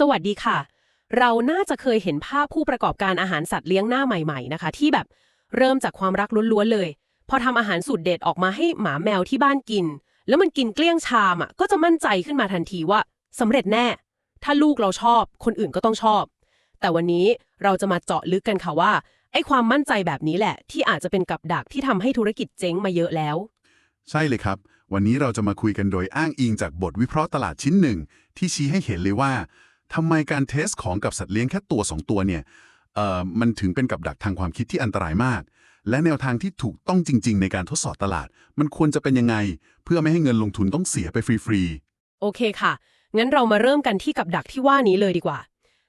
สวัสดีค่ะ เราน่าจะเคยเห็นภาพผู้ประกอบการอาหารสัตว์เลี้ยงหน้าใหม่ๆนะคะ ที่แบบเริ่มจากความรักล้วนๆเลย พอทำอาหารสูตรเด็ดออกมาให้หมาแมวที่บ้านกิน แล้วมันกินเกลี้ยงชามอะก็จะมั่นใจขึ้นมาทันทีว่าสำเร็จแน่ ถ้าลูกเราชอบ คนอื่นก็ต้องชอบ แต่วันนี้เราจะมาเจาะลึกกันค่ะว่าไอ้ความมั่นใจแบบนี้แหละ ที่อาจจะเป็นกับดักที่ทำให้ธุรกิจเจ๊งมาเยอะแล้ว ใช่เลยครับ วันนี้เราจะมาคุยกันโดยอ้างอิงจากบทวิเคราะห์ตลาดชิ้นหนึ่งที่ชี้ให้เห็นเลยว่า ทำไมการเทสของกับสัตว์เลี้ยงแค่ตัว 2 ตัวเนี่ยเอ่อมันถึงเป็นกับดักทางความคิดที่อันตรายมาก และแนวทางที่ถูกต้องจริง ๆ ในการทดสอบตลาด มันควรจะเป็นยังไง เพื่อไม่ให้เงินลงทุนต้องเสียไปฟรีโอเคค่ะ งั้นเรามาเริ่มกันที่กับดักที่ว่านี้เลยดีกว่า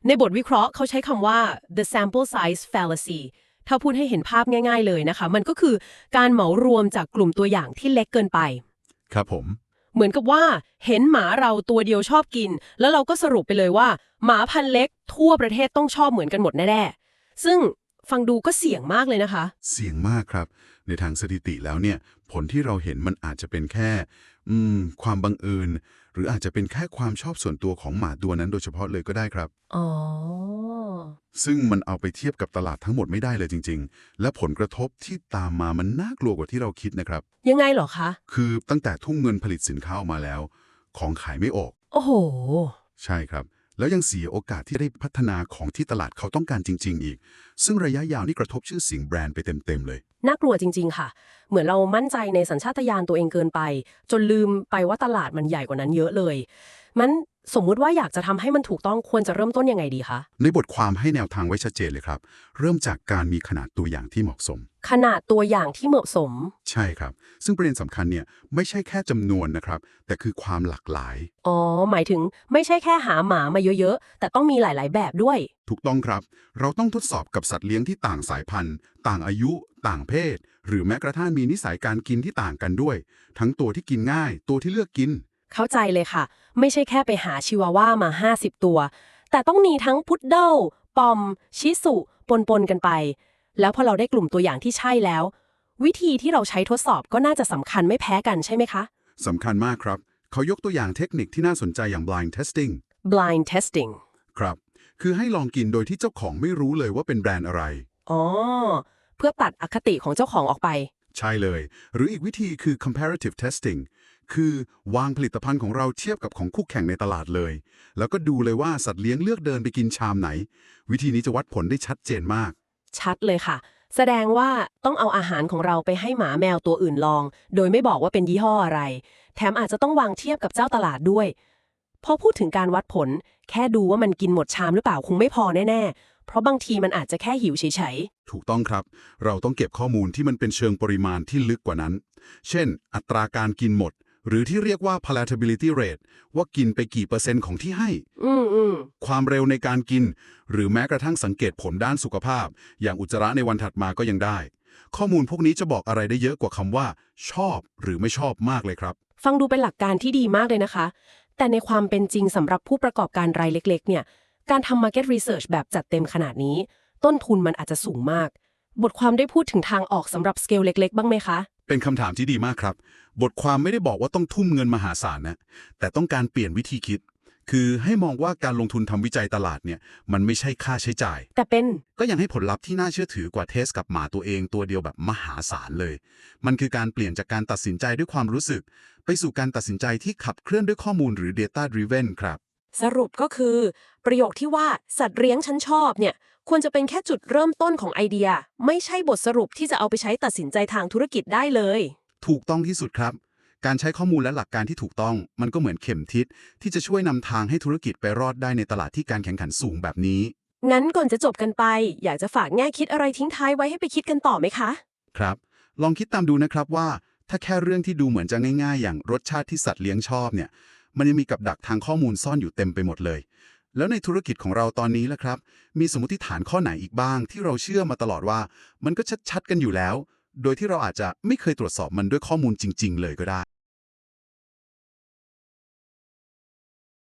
ในบทวิเคราะห์เขาใช้คำว่า the sample size fallacy ถ้าพูดให้เห็นภาพง่าย ๆ เลยนะคะ มันก็คือการเหมารวมจากกลุ่มตัวอย่างที่เล็กเกินไปๆครับผม เหมือนกับว่าเห็นหมาเราตัวเดียวชอบกิน แล้วเราก็สรุปไปเลยว่า หมาพันธุ์เล็ก ทั่วประเทศต้องชอบเหมือนกันหมดแน่ๆซึ่งฟังดูก็เสี่ยงมากเลยนะคะ เสี่ยงมากครับ ในทางสถิติแล้วเนี่ย ผลที่เราเห็นมันอาจจะเป็นแค่อืมความบังเอิญหรืออาจจะเป็นแค่ความชอบส่วนตัวของหมาตัวนั้นโดยเฉพาะเลยก็ได้ครับ อ๋อ ซึ่งมันเอาไปเทียบกับตลาดทั้งหมดไม่ได้เลยจริง ๆ และผลกระทบที่ตามมามันน่ากลัวกว่าที่เราคิดนะครับ ยังไงเหรอคะ คือตั้งแต่ทุ่มเงินผลิตสินค้าออกมาแล้ว ของขายไม่ออก โอ้โห ใช่ครับ แล้วยังเสียโอกาสที่ได้พัฒนาของที่ตลาดเขาต้องการจริง ๆ อีก ซึ่งระยะยาวนี่กระทบชื่อเสียงแบรนด์ไปเต็มๆเลย น่ากลัวจริง ๆ ค่ะ เหมือนเรามั่นใจในสัญชาตญาณตัวเองเกินไป จนลืมไปว่าตลาดมันใหญ่กว่านั้นเยอะเลย มันสมมุติว่าอยากจะทำให้มันถูกต้องควรจะเริ่มต้นยังไงดีคะ ในบทความให้แนวทางไว้ชัดเจนเลยครับ เริ่มจากการมีขนาดตัวอย่างที่เหมาะสม ขนาดตัวอย่างที่เหมาะสม ใช่ครับ ซึ่งประเด็นสำคัญเนี่ยไม่ใช่แค่จำนวนนะครับ แต่คือความหลากหลาย อ๋อ หมายถึงไม่ใช่แค่หาหมามาเยอะๆ แต่ต้องมีหลายๆ แบบด้วย ถูกต้องครับ เราต้องทดสอบกับสัตว์เลี้ยงที่ต่างสายพันธุ์ ต่างอายุ ต่างเพศ หรือแม้กระทั่งมีนิสัยการกินที่ต่างกันด้วย ทั้งตัวที่กินง่าย ตัวที่เลือกกิน เข้าใจเลยค่ะ ไม่ใช่แค่ไปหาชิวาว่ามา 50 ตัว แต่ต้องมีทั้งพุดเดิลปอม ชิสุปนๆกันไป แล้วพอเราได้กลุ่มตัวอย่างที่ใช่แล้ว วิธีที่เราใช้ทดสอบก็น่าจะสำคัญไม่แพ้กันใช่ไหมคะสำคัญมากครับ เขายกตัวอย่างเทคนิคที่น่าสนใจอย่าง blind testing blind testing ครับ คือให้ลองกินโดยที่เจ้าของไม่รู้เลยว่าเป็นแบรนด์อะไร อ๋อ เพื่อตัดอคติของเจ้าของออกไป ใช่เลย หรืออีกวิธีคือ comparative testing คือวางผลิตภัณฑ์ของเราเทียบกับของคู่แข่งในตลาดเลย แล้วก็ดูเลยว่าสัตว์เลี้ยงเลือกเดินไปกินชามไหน วิธีนี้จะวัดผลได้ชัดเจนมาก ชัดเลยค่ะ แสดงว่าต้องเอาอาหารของเราไปให้หมาแมวตัวอื่นลอง โดยไม่บอกว่าเป็นยี่ห้ออะไร แถมอาจจะต้องวางเทียบกับเจ้าตลาดด้วยพอพูดถึงการวัดผล แค่ดูว่ามันกินหมดชามหรือเปล่าคงไม่พอแน่ๆ เพราะบางทีมันอาจจะแค่หิวเฉยถูกต้องครับ เราต้องเก็บข้อมูลที่มันเป็นเชิงปริมาณที่ลึกกว่านั้น เช่น อัตราการกินหมด หรือที่เรียกว่า palatability rate ว่ากินไปกี่เปอร์เซ็นต์ของที่ให้ๆอืมอืมความเร็วในการกิน หรือแม้กระทั่งสังเกตผลด้านสุขภาพ อย่างอุจจาระในวันถัดมาก็ยังได้ ข้อมูลพวกนี้จะบอกอะไรได้เยอะกว่าคำว่า ชอบหรือไม่ชอบมากเลยครับ ฟังดูเป็นหลักการที่ดีมากเลยนะคะ แต่ในความเป็นจริงสำหรับผู้ประกอบการรายเล็ก ๆ เนี่ย การทำ Market Research แบบจัดเต็มขนาดนี้ ต้นทุนมันอาจจะสูงมาก บทความได้พูดถึงทางออกสำหรับสเกลเล็ก ๆ บ้างไหมคะ เป็นคำถามที่ดีมากครับ บทความไม่ได้บอกว่าต้องทุ่มเงินมหาศาลนะ แต่ต้องการเปลี่ยนวิธีคิด คือให้มองว่าการลงทุนทำวิจัยตลาดเนี่ย มันไม่ใช่ค่าใช้จ่าย แต่เป็น ก็ยังให้ผลลัพธ์ที่น่าเชื่อถือกว่าเทสกับหมาตัวเองตัวเดียวแบบมหาศาลเลย มันคือการเปลี่ยนจากการตัดสินใจด้วยความรู้สึก ไปสู่การตัดสินใจที่ขับเคลื่อนด้วยข้อมูลหรือ data driven ครับ สรุปก็คือ ประโยคที่ว่าสัตว์เลี้ยงฉันชอบเนี่ยควรจะเป็นแค่จุดเริ่มต้นของไอเดีย ไม่ใช่บทสรุปที่จะเอาไปใช้ตัดสินใจทางธุรกิจได้เลย ถูกต้องที่สุดครับ การใช้ข้อมูลและหลักการที่ถูกต้อง มันก็เหมือนเข็มทิศที่จะช่วยนำทางให้ธุรกิจไปรอดได้ในตลาดที่การแข่งขันสูงแบบนี้ งั้นก่อนจะจบกันไป อยากจะฝากแง่คิดอะไรทิ้งท้ายไว้ให้ไปคิดกันต่อไหมคะ ครับ ลองคิดตามดูนะครับว่า ถ้าแค่เรื่องที่ดูเหมือนจะง่าย ๆ อย่างรสชาติที่สัตว์เลี้ยงชอบเนี่ย มันยังมีกับดักทางข้อมูลซ่อนอยู่เต็มไปหมดเลย แล้วในธุรกิจของเราตอนนี้ล่ะครับ มีสมมติฐานข้อไหนอีกบ้าง ที่เราเชื่อมาตลอดว่า มันก็ชัดๆกันอยู่แล้ว โดยที่เราอาจจะไม่เคยตรวจสอบมันด้วยข้อมูลจริง ๆ เลยก็ได้